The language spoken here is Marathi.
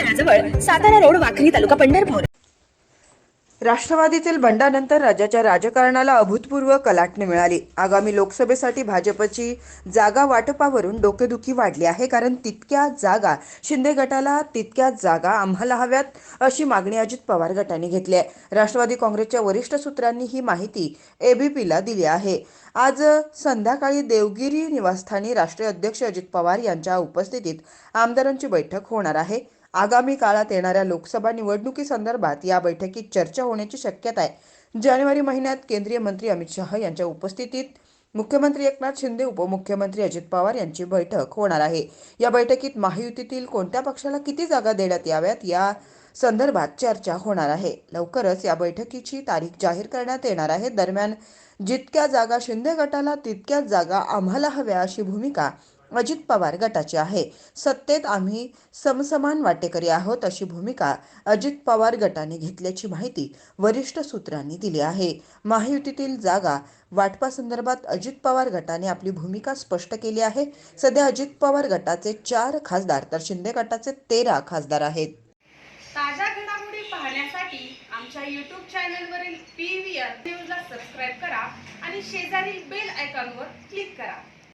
तळाजवळ सातारा रोड वाखरी तालुका पंढरपूर. राष्ट्रवादीतील बंडानंतर राज्याच्या राजकारणाला अभूतपूर्व कलाटणी मिळाली. आगामी लोकसभेसाठी भाजपची जागा वाटपावरून डोकेदुखी वाढली आहे कारण तितक्या जागा शिंदे गटाला तितक्या जागा आम्हाला हव्यात अशी मागणी अजित पवार गटाने घेतली आहे. राष्ट्रवादी काँग्रेसच्या वरिष्ठ सूत्रांनी ही माहिती एबीपीला दिली आहे. आज संध्याकाळी देवगिरी निवासस्थानी राष्ट्रीय अध्यक्ष अजित पवार यांच्या उपस्थितीत आमदारांची बैठक होणार आहे. आगामी काळात येणाऱ्या लोकसभा निवडणुकीसंदर्भात या बैठकीत चर्चा होण्याची शक्यता आहे. जानेवारी महिन्यात केंद्रीय मंत्री अमित शहा यांच्या उपस्थितीत मुख्यमंत्री एकनाथ शिंदे उपमुख्यमंत्री अजित पवार यांची बैठक होणार आहे. या बैठकीत महायुतीतील कोणत्या पक्षाला किती जागा देण्यात याव्यात या संदर्भात चर्चा होणार आहे. लवकरच या बैठकीची तारीख जाहीर करण्यात येणार आहे. दरम्यान जितक्या जागा शिंदे गटाला तितक्याच जागा आम्हाला हव्या अशी भूमिका अजित पवार गटाचे आहे. सत्तेत आम्ही समसमान वाटेकरी आहोत अशी भूमिका अजित पवार गटाने घेतल्याची माहिती वरिष्ठ सूत्रांनी दिली आहे. महायुतीतील जागा वाटपासंदर्भात अजित पवार गटाने आपली भूमिका स्पष्ट केली आहे. सध्या अजित पवार गटाचे चार खासदार तर शिंदे गटाचे तेरा खासदार आहेत. ताज्या घडामोडी पाहण्यासाठी आमच्या यूट्यूब चॅनलवरील पी व्ही आर न्यूजला सबस्क्राईब करा आणि शेजारील बेल आयकॉनवर क्लिक करा.